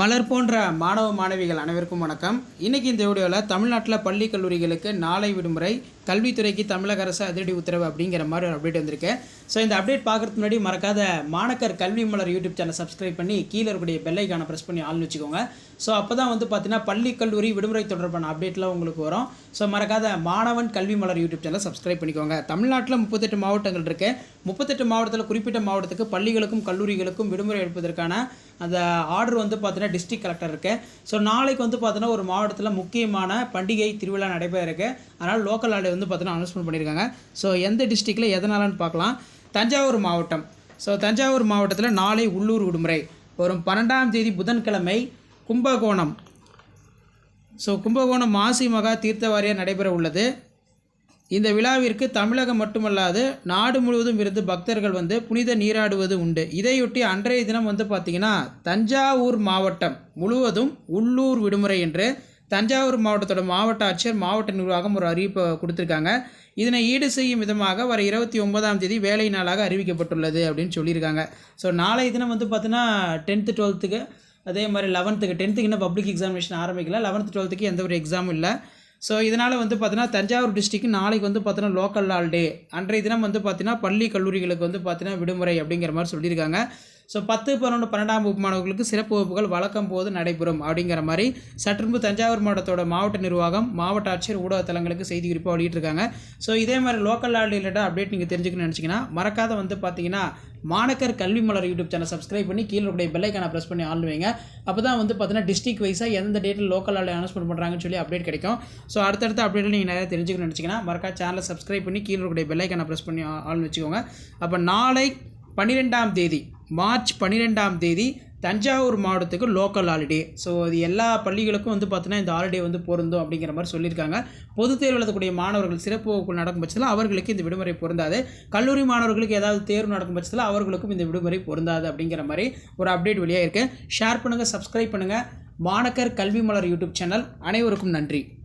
மலர் போன்ற மாணவ மாணவிகள் அனைவருக்கும் வணக்கம். இன்றைக்கி இந்த வீடியோவில் தமிழ்நாட்டில் பள்ளி கல்லூரிகளுக்கு நாளை விடுமுறை கல்வித்துறைக்கு தமிழக அரசு அதிரடி உத்தரவு அப்படிங்கிற மாதிரி ஒரு அப்டேட் வந்திருக்கு. ஸோ இந்த அப்டேட் பார்க்கறதுக்கு முன்னாடி மறக்காத மாணக்கர் கல்வி மலர் யூடியூப் சேனல் சப்ஸ்கிரைப் பண்ணி கீழே இருக்கக்கூடிய பெல்லைக்கான ப்ரெஸ் பண்ணி ஆள்னு வச்சுக்கோங்க. ஸோ அப்போ தான் வந்து பார்த்தீங்கன்னா பள்ளி கல்லூரி விடுமுறை தொடர்பான அப்டேட்லாம் உங்களுக்கு வரும். ஸோ மறக்காத மாணவன் கல்வி மலர் யூடியூப் சேனல் சப்ஸ்கிரைப் பண்ணிக்கோங்க. தமிழ்நாட்டில் முப்பத்தெட்டு மாவட்டங்கள் இருக்குது முப்பத்தெட்டு மாவட்டத்தில் குறிப்பிட்ட மாவட்டத்துக்கு பள்ளிகளுக்கும் கல்லூரிகளுக்கும் விடுமுறை எடுப்பதற்கான அந்த ஆர்டர் வந்து பார்த்தீங்கன்னா டிஸ்ட்ரிக்ட் கலெக்டர் இருக்கு. ஸோ நாளைக்கு வந்து பார்த்தீங்கன்னா ஒரு மாவட்டத்தில் முக்கியமான பண்டிகை திருவிழா நடைபெற இருக்கு. அதனால் லோக்கல் ஆர்டர் வந்து பார்த்தீங்கன்னா அனௌன்ஸ்மெண்ட் பண்ணியிருக்காங்க ஸோ எந்த டிஸ்ட்ரிக்டில் எதனாலன்னு பார்க்கலாம் தஞ்சாவூர் மாவட்டம். ஸோ தஞ்சாவூர் மாவட்டத்தில் நாளை உள்ளூர் விடுமுறை. வரும் பன்னெண்டாம் தேதி புதன்கிழமை கும்பகோணம். ஸோ கும்பகோணம் மாசி மகா தீர்த்தவாரியாக நடைபெற உள்ளது. இந்த விழாவிற்கு தமிழகம் மட்டுமல்லாது நாடு முழுவதும் இருந்து பக்தர்கள் வந்து புனித நீராடுவது உண்டு. இதையொட்டி அன்றைய தினம் வந்து பார்த்திங்கன்னா தஞ்சாவூர் மாவட்டம் முழுவதும் உள்ளூர் விடுமுறை என்று தஞ்சாவூர் மாவட்டத்தோட மாவட்ட ஆட்சியர் மாவட்ட நிர்வாகம் ஒரு அறிவிப்பை கொடுத்துருக்காங்க. இதனை ஈடு செய்யும் விதமாக வர இருபத்தி ஒன்பதாம் தேதி வேலை நாளாக அறிவிக்கப்பட்டுள்ளது அப்படின்னு சொல்லியிருக்காங்க. ஸோ நாளைய தினம் வந்து பார்த்தீங்கன்னா டென்த்து டுவெல்த்துக்கு அதே மாதிரி லெவன்த்துக்கு டென்த்துக்கு இன்னும் பப்ளிக் எக்ஸாமினேஷன் ஆரம்பிக்கல. லெவன்த்து டுவெல்த்துக்கு எந்த ஒரு எக்ஸாமும் இல்லை. ஸோ இதனால் வந்து பார்த்தீங்கன்னா தஞ்சாவூர் டிஸ்ட்ரிக்கு நாளைக்கு வந்து பார்த்தீங்கன்னா லோக்கல் ஹாலிடே அன்றைய தினம் வந்து பார்த்தீங்கன்னா பள்ளி கல்லூரிகளுக்கு வந்து பார்த்தீங்கன்னா விடுமுறை அப்படிங்கிற மாதிரி சொல்லியிருக்காங்க. ஸோ பத்து பன்னெண்டு பன்னெண்டாம் வகுப்பு மாணவர்களுக்கு சிறப்பு வகுப்புகள் வழக்கம் போது நடைபெறும். அப்படிங்கிற மாதிரி சற்றுமுன்பு தஞ்சாவூர் மாவட்டத்தோட மாவட்ட நிர்வாகம் மாவட்ட ஆட்சியர் ஊடக தளங்களுக்கு செய்தி குறிப்பாக வெளியிட்டிருக்காங்க. ஸோ இதே மாதிரி லோக்கல் ஹாலிடே ரிலேட்டட் அப்டேட் நீங்கள் தெரிஞ்சுக்கணும்னு நினச்சிங்கன்னா மறக்காத வந்து பார்த்தீங்கன்னா மாணக்கர் கல்வி மலர் யூடியூப் சேனல் சப்ஸ்கிரைப் பண்ணி கீழே இருக்கக்கூடிய பெல்லைக்கான ப்ரெஸ் பண்ணி ஆள் வைங்க. அப்போ தான் வந்து பார்த்தீங்கன்னா டிஸ்ட்ரிக் வைஸாக எந்த டேட்டில் லோக்கல் ஹாலிடே அனௌன்ஸ்மெண்ட் பண்ணுறாங்கன்னு சொல்லி அப்டேட் கிடைக்கும். ஸோ அடுத்தடுத்த அப்டேட்டில் நீங்கள் நிறைய தெரிஞ்சுக்கணும்னு நினச்சிங்கன்னா மறக்காத சேனலை சப்ஸ்கிரைப் பண்ணி கீழே இருக்கக்கூடிய பெல்லைக்கான ப்ரெஸ் பண்ணி ஆள் வச்சுக்கோங்க. அப்போ நாளை பன்னிரெண்டாம் தேதி மார்ச் பன்னிரெண்டாம் தேதி தஞ்சாவூர் மாவட்டத்துக்கு லோக்கல் ஹாலிடே ஸோ அது எல்லா பள்ளிகளுக்கும் வந்து பார்த்தீங்கன்னா இந்த ஹாலிடே வந்து பொருந்தும் அப்படிங்கிற மாதிரி சொல்லியிருக்காங்க. பொதுத் தேர்வு எழுதக்கூடிய மாணவர்கள் சிறப்பு வகுப்பு நடக்கும் பட்சத்தில் அவர்களுக்கு இந்த விடுமுறை பொருந்தாது. கல்லூரி மாணவர்களுக்கு ஏதாவது தேர்வு நடக்கும் பட்சத்தில் அவர்களுக்கும் இந்த விடுமுறை பொருந்தாது அப்படிங்கிற மாதிரி ஒரு அப்டேட் வெளியாக இருக்குது ஷேர் பண்ணுங்கள் சப்ஸ்கிரைப் பண்ணுங்கள் மாணக்கர் கல்வி மலர் யூடியூப் சேனல் அனைவருக்கும் நன்றி.